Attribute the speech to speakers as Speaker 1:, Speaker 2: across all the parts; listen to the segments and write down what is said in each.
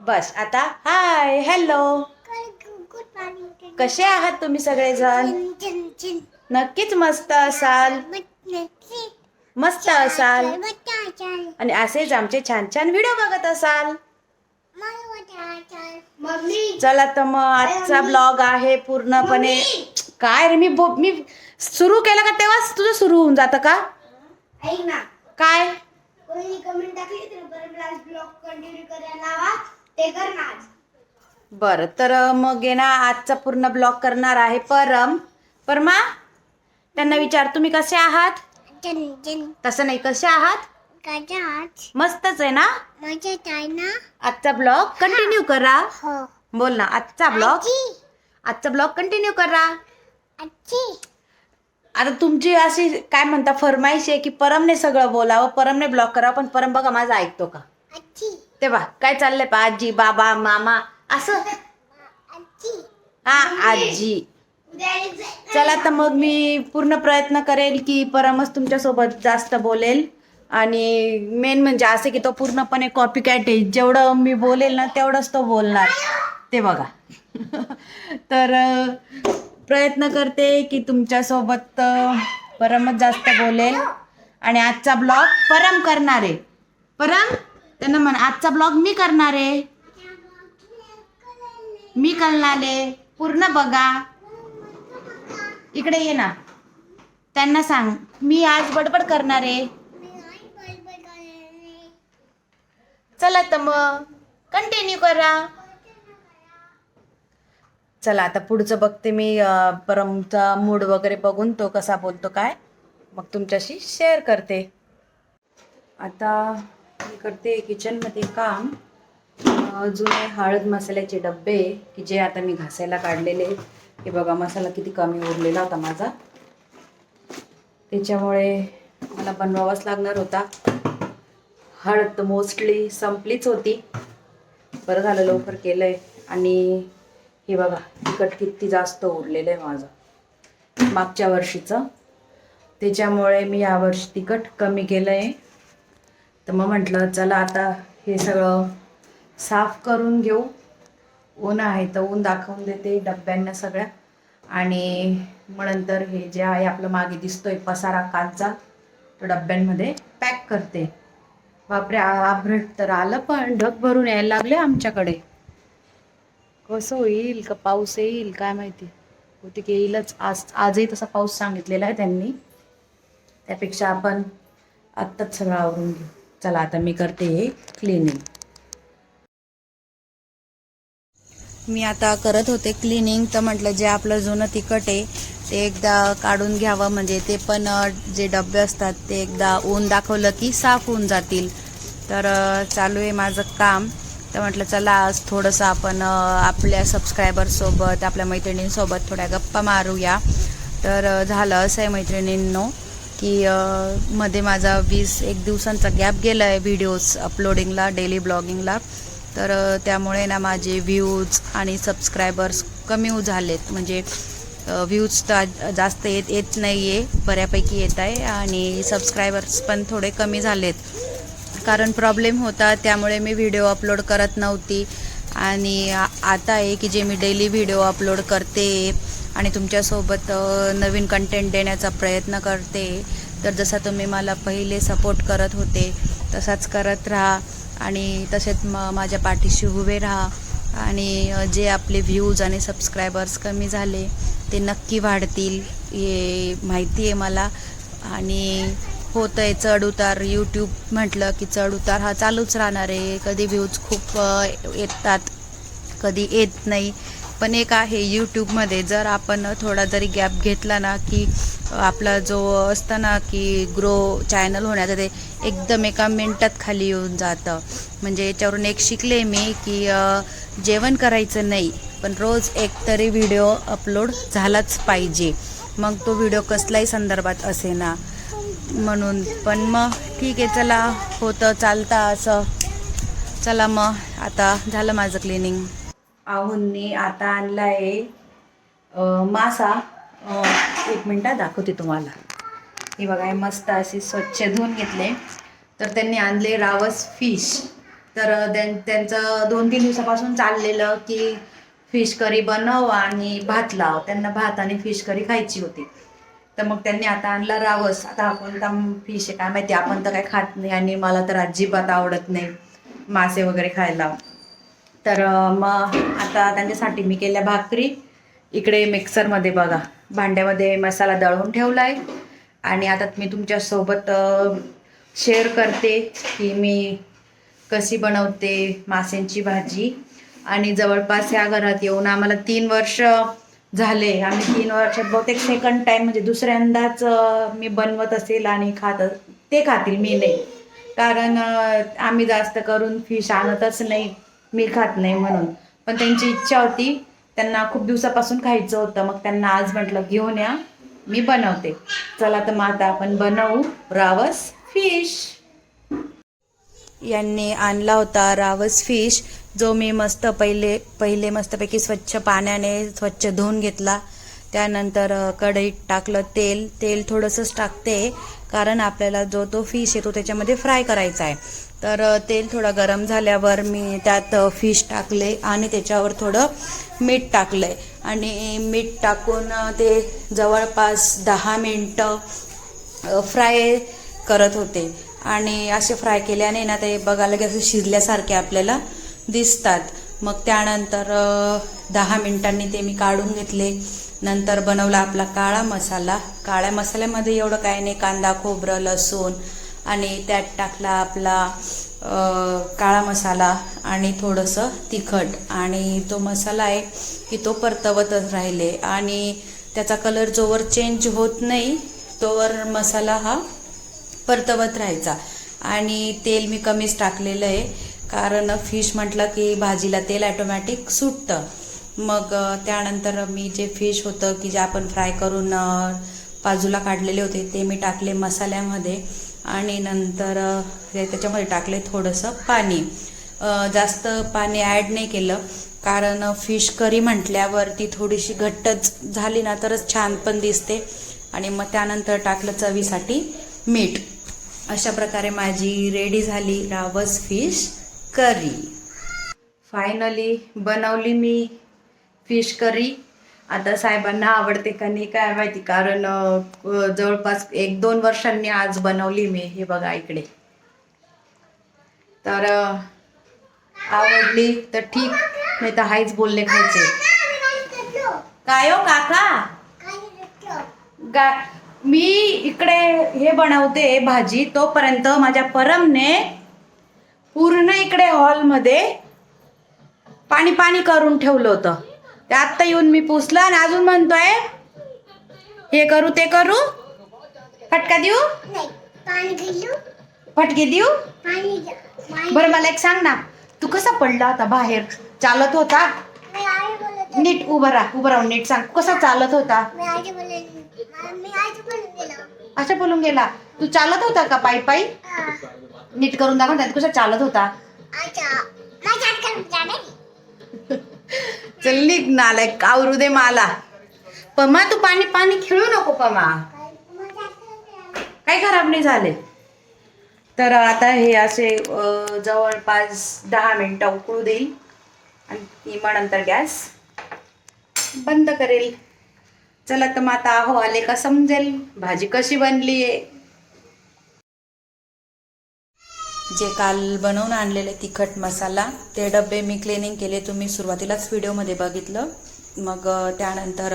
Speaker 1: बस आता hi hello
Speaker 2: good morning
Speaker 1: कसे आहात तुम्ही सगळेजण? नक्कीच मस्त असाल. मस्त असाल. आणि असेच आमचे छान छान व्हिडिओ बघत असाल.
Speaker 2: चाल
Speaker 1: तर मग आजचा ब्लॉग आहे पूर्णपणे. काय रे मी मी सुरू केलं का तेव्हाच तुझं सुरू होऊन जातं का? काय?
Speaker 2: कोणी कमेंट टाकली तर ब्लॉग कंटिन्यू करायला लावा ते कर ना आज
Speaker 1: बरं तर मग आहे ना आजचा पूर्ण ब्लॉग करणार आहे परम. परमा त्यांना विचार तुम्ही कसे आहात? तसं नाही कसे आहात? मस्तच आहे ना? आजचा ब्लॉग कंटिन्यू करा.
Speaker 2: हो.
Speaker 1: बोल ना आजचा ब्लॉग
Speaker 2: आजी.
Speaker 1: आजचा ब्लॉग कंटिन्यू करा. आता तुमची अशी काय म्हणता फरमाईश आहे की परमने सगळं बोलावं परमने ब्लॉग करावं पण परम बघा माझा ऐकतो का?
Speaker 2: आजी.
Speaker 1: तेव्हा काय चाललंय पा आजी बाबा मामा असं.
Speaker 2: आजी.
Speaker 1: हा आजी. चला तर मग मी पूर्ण प्रयत्न करेल की परमच तुमच्यासोबत जास्त बोलेल. आणि मेन म्हणजे असं की तो पूर्णपणे कॉपी कॅट आहे. जेवढं मी बोलेल ना तेवढंच तो बोलणार. ते बघा. तर प्रयत्न करते की तुमच्यासोबत परमच जास्त बोलेल. आणि आजचा ब्लॉग परम करणार. आहे परम त्यांना म्हण आजचा ब्लॉग मी करणार. आहे मी करणार. आहे पूर्ण बघा. इकडे ये ना. त्यांना सांग मी आज बडबड करणार. आहे चला तर मग कंटिन्यू करा. चला आता पुढचं बघते मी परमचा मूड वगैरे बघून तो कसा बोलतो काय. मग तुमच्याशी शेअर करते. आता मी करते किचनमध्ये काम. जुने हळद मसाल्याचे डब्बे की जे आता मी घासायला काढलेले. हे बघा मसाला किती कमी उरलेला होता माझा. त्याच्यामुळे मला बनवावाच लागणार होता. हळद तर मोस्टली संपलीच होती. बरं झालं लवकर केलं आहे आणि हे बघा तिखट किती जास्त उरलेलं आहे माझं. मागच्या वर्षीचं. त्याच्यामुळे मी यावर्षी तिखट कमी केलं आहे तर मग म्हटलं चला आता हे सगळं साफ करून घेऊ. ऊन आहे तर ऊन दाखवून देते डब्यांना सगळ्या. आणि मग नंतर हे जे आहे आपलं मागे दिसतोय पसारा कालचा तो डब्यांमध्ये पॅक करते. बापरे आभ्रट तर आलं पण ढग भरून यायला लागले आमच्याकडे. कसं होईल का पाऊस येईल काय माहिती. बहुतेक येईलच. आज आजही तसा पाऊस सांगितलेला आहे त्यांनी. त्यापेक्षा आपण आत्ताच सगळं आवरून घेऊ. चला आता मी करते हे क्लिनिंग मी आता करत होते क्लिनिंग तर म्हटलं जे आपलं जुनं तिखट आहे ते एकदा काढून घ्यावं. म्हणजे ते पण जे डबे असतात ते एकदा ऊन दाखवलं की साफ होऊन जातील. तर चालू आहे माझं काम. तर म्हटलं चला आज थोडंसं आपण आपल्या सबस्क्रायबरसोबत आपल्या मैत्रिणींसोबत थोड्या गप्पा मारूया. तर झालं असं आहे मैत्रिणींनो की मध्ये माझा वीस एक दिवसांचा गॅप गेला आहे व्हिडिओज अपलोडिंगला डेली ब्लॉगिंगला तर त्यामुळे ना माझे व्ह्यूज आणि सबस्क्रायबर्स कमी झालेत. म्हणजे व्ह्यूज तर जास्त येत येत नाही आहे बऱ्यापैकी येत आहे आणि सबस्क्रायबर्स पण थोडे कमी झालेत. कारण प्रॉब्लेम होता त्यामुळे मी व्हिडिओ अपलोड करत नव्हती. आणि आता आहे की जे मी डेली व्हिडिओ अपलोड करते आणि तुमच्यासोबत नवीन कंटेंट देण्याचा प्रयत्न करते तर जसा तुम्ही मला पहिले सपोर्ट करत होते तसाच करत राहा. आणि तसेच म माझ्या पाठीशी उभे राहा. आणि जे आपले व्ह्यूज आणि सबस्क्रायबर्स कमी झाले ते नक्की वाढतील हे माहिती आहे मला. आणि होतं आहे चढ उतार यूट्यूब म्हटलं की चढ उतार हा चालूच राहणार आहे. कधी व्ह्यूज खूप येतात कधी येत नाही. पण एक आहे यूट्यूबमध्ये जर आपण थोडा जरी गॅप घेतला ना की आपला जो असतं ना की ग्रो चॅनल होण्याचं ते एकदम एका मिनटात खाली येऊन जातं. म्हणजे याच्यावरून एक शिकले मी की जेवण करायचं नाही पण रोज एक तरी व्हिडिओ अपलोड झालाच पाहिजे. मग तो व्हिडिओ कसल्याही संदर्भात असे ना. म्हणून. पण मग ठीक आहे चला. होतं चालतं असं. चला मग. आता झालं माझं क्लिनिंग आहुंनी आता आणला आहे मासा. एक मिनटात दाखवते तुम्हाला. हे बघा हे मस्त असे स्वच्छ धुवून घेतले. तर त्यांनी आणले रावस फिश. तर त्यां- त्यांचं दोन तीन दिवसापासून चाललेलं की फिश करी बनव आणि भात लाव. त्यांना भात आणि फिश करी खायची होती. तर मग त्यांनी आता आणला रावस. आता कोणता फिश आहे काय माहिती आपण तर काय खात नाही आणि मला तर अजिबात आवडत नाही मासे वगैरे खायला. तर मग आता त्यांच्यासाठी मी केल्या भाकरी. इकडे मिक्सरमध्ये बघा भांड्यामध्ये मसाला दळून ठेवला आहे आणि आता मी तुमच्यासोबत शेअर करते की मी कशी बनवते माशांची भाजी. आणि जवळपास या घरात येऊन आम्हाला तीन वर्ष झाले. आम्ही तीन वर्षात बहुतेक सेकंड टाईम म्हणजे दुसऱ्यांदाच मी बनवत असेल आणि खात ते खातील मी नाही. कारण आम्ही जास्त करून फिश आणतच नाही. मी खात नाही म्हणून. पण त्यांची इच्छा होती. त्यांना खूप दिवसापासून खायचं होतं. मग त्यांना आज म्हटलं घेऊन या. मी बनवते. चला तर मग आता आपण बनवू रावस फिश यांनी आणला होता रावस फिश जो मी मस्त पहिले पहिले मस्तपैकी स्वच्छ पाण्याने स्वच्छ धुवून घेतला. त्यानंतर कढईत टाकलं तेल. तेल थोडंसंच टाकते कारण आपल्याला जो तो फिश आहे तो त्याच्यामध्ये फ्राय करायचा आहे. तर तेल थोडं गरम झाल्यावर मी त्यात फिश टाकले आणि त्याच्यावर थोडं मीठ टाकलं आहे आणि मीठ टाकून ते जवळपास दहा मिनटं फ्राय करत होते. आणि असे फ्राय केल्याने ना ते बघायला की असं शिजल्यासारखे आपल्याला दिसतात. मग त्यानंतर दहा मिनिटांनी ते मी काढून घेतले. नंतर बनवला आपला काळा मसाला. काळ्या मसाल्यामध्ये एवढं काय नाही. कांदा खोबरं लसूण आणि त्यात टाकला आपला काळा मसाला आणि थोडंसं तिखट. आणि तो मसाला आहे की तो परतवतच राहिले. आणि त्याचा कलर जोवर चेंज होत नाही तोवर मसाला हा परतवत राहायचा. आणि तेल मी कमीच टाकलेलं आहे. कारण फिश म्हटलं की भाजीला तेल ॲटोमॅटिक सुटतं. मग त्यानंतर मी जे फिश होतं की जे आपण फ्राय करून बाजूला काढलेले होते ते मी टाकले मसाल्यामध्ये आणि नंतर ते त्याच्यामध्ये टाकले थोडंसं पाणी. जास्त पाणी ॲड नाही केलं. कारण फिश करी म्हटल्यावर ती थोडीशी घट्टच झाली ना तरच छान पण दिसते. आणि मग त्यानंतर टाकलं चवीसाठी मीठ. अशा प्रकारे माझी रेडी झाली रावस फिश करी. फायनली बनवली मी फिश करी आता साहेबांना आवडते का नाही काय माहिती कारण जवळपास एक दोन वर्षांनी आज बनवली मी हे बघा इकडे. तर आवडली तर ठीक नाही तर हायच बोलले खायचे. काय हो काका? गा मी इकडे हे बनवते भाजी तोपर्यंत माझ्या परमने पूर्ण इकडे हॉलमध्ये पाणी पाणी करून ठेवलं होतं. ते आत्ता येऊन मी पुसलं आणि अजून म्हणतोय हे करू ते करू. फटका देऊ? फटके देऊ? बरं मला एक सांग ना. तू कसा पडला होता बाहेर? चालत होता? नीट उभं राहा उभं राहून नीट सांग. कसा चालत होता?
Speaker 2: आजी बोलून गेलो.
Speaker 1: तू चालत होता का पायी पायी. नीट करून दाखव त्यात कसा चालत होता. चल निघ नालाय आवरू दे मला. पमा तू पाणी पाणी खेळू नको पमा. काही खराब नाही झाले? तर आता हे असे जवळपास दहा मिनिटं उकळू देईल. आणि नंतर गॅस बंद करेल. चला तर मग आता अहो आले का समजेल? भाजी कशी बनली आहे जे काल बनवून आणलेले तिखट मसाला ते डबे मी क्लिनिंग केले. तुम्ही सुरुवातीलाच व्हिडिओमध्ये बघितलं. मग त्यानंतर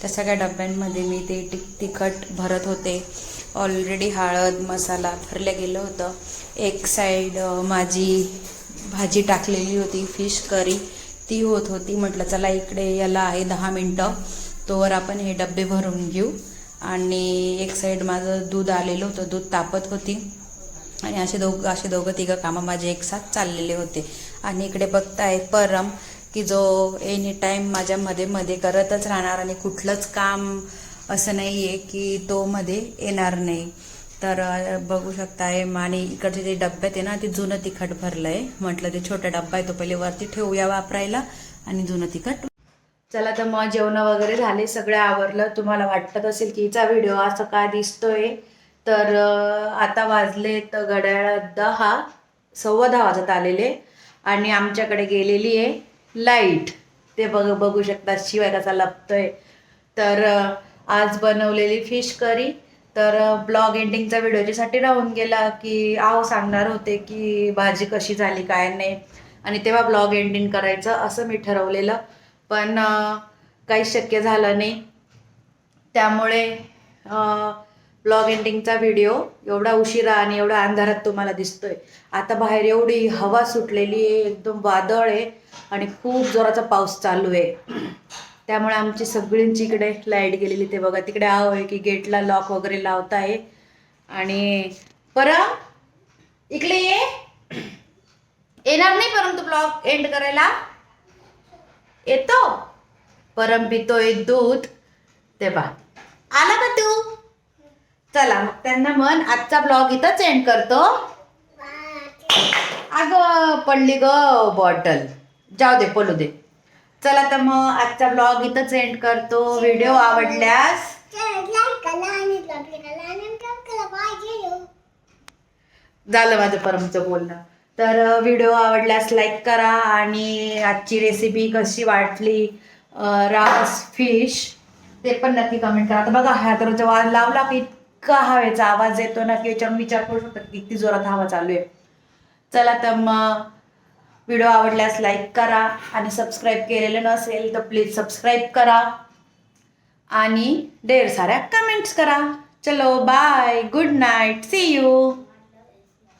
Speaker 1: त्या सगळ्या डब्यांमध्ये मी ते ति तिखट भरत होते. ऑलरेडी हळद मसाला भरलं गेलं होतं. एक साईड माझी भाजी टाकलेली होती फिश करी ती होत होती. म्हटलं चला इकडे याला आहे दहा मिनटं. तोवर आपण हे डबे भरून घेऊ. आणि एक साईड माझं दूध आलेलं होतं. दूध तापत होती. आणि असे दोघं असे दोघं तिघं कामं माझे एकसाथ चाललेले होते. आणि इकडे बघताय परम की जो एनी टाईम माझ्या मध्ये मध्ये करतच राहणार आणि कुठलंच काम असं नाही आहे की तो मध्ये येणार नाही. तर बघू शकताय आणि इकडचे जे डब्यात आहे ना ते जुनं तिखट भरलं आहे म्हटलं ते छोटा डब्बा आहे तो पहिले वरती ठेवूया वापरायला आणि जुनं तिखट. चला तर मग जेवण वगैरे झाले सगळं आवरलं. तुम्हाला वाटत असेल की हिचा व्हिडिओ असं का दिसतोय? तर आता वाजले तर दहा सव्वा दहा वाजत आलेले. आणि आमच्याकडे गेलेली आहे लाइट. ते बघ बघू शकता शिवाय कसा लपतोय. तर आज बनवलेली फिश करी. तर ब्लॉग एंडिंगचा व्हिडिओच्यासाठी राहून गेला की आहो सांगणार होते की भाजी कशी झाली काय नाही. आणि तेव्हा ब्लॉग एंडिंग करायचं असं मी ठरवलेलं. पण काही शक्य झालं नाही. त्यामुळे ब्लॉग एंडिंगचा व्हिडिओ एवढा उशिरा आणि एवढा अंधारात तुम्हाला दिसतोय. आता बाहेर एवढी हवा सुटलेली आहे एकदम वादळ आहे आणि खूप जोराचा पाऊस चालू आहे. त्यामुळे आमची सगळींची इकडे लाइट गेलेली ते बघा तिकडे आव आहे की गेटला लॉक वगैरे लावता आहे. आणि परम इकडे ये. येणार नाही परंतु ब्लॉग एंड करायला. येतो. परम पितोय दूध ते बा आला का तू? चला मग त्यांना मन आजचा ब्लॉग इथंच एंड करतो. अगं पडली ग बॉटल जाऊ दे पलू दे. चला तर मग आजचा ब्लॉग इथंच एंड करतो. व्हिडिओ आवडल्यास. झालं माझं परमचं बोलणं. तर व्हिडिओ आवडल्यास लाईक करा आणि आजची रेसिपी कशी वाटली रास फिश ते पण नक्की कमेंट करा. आता बघा ह्या तर जेव्हा लावला की इतका हवेचा आवाज येतो ना की याच्यावर विचार करू शकतो की किती जोरात हवा चालू आहे. चला तर मग व्हिडिओ आवडल्यास लाईक करा आणि सबस्क्राईब केलेलं नसेल तर प्लीज सबस्क्राईब करा आणि ढेर साऱ्या कमेंट्स करा. चलो bye good night see you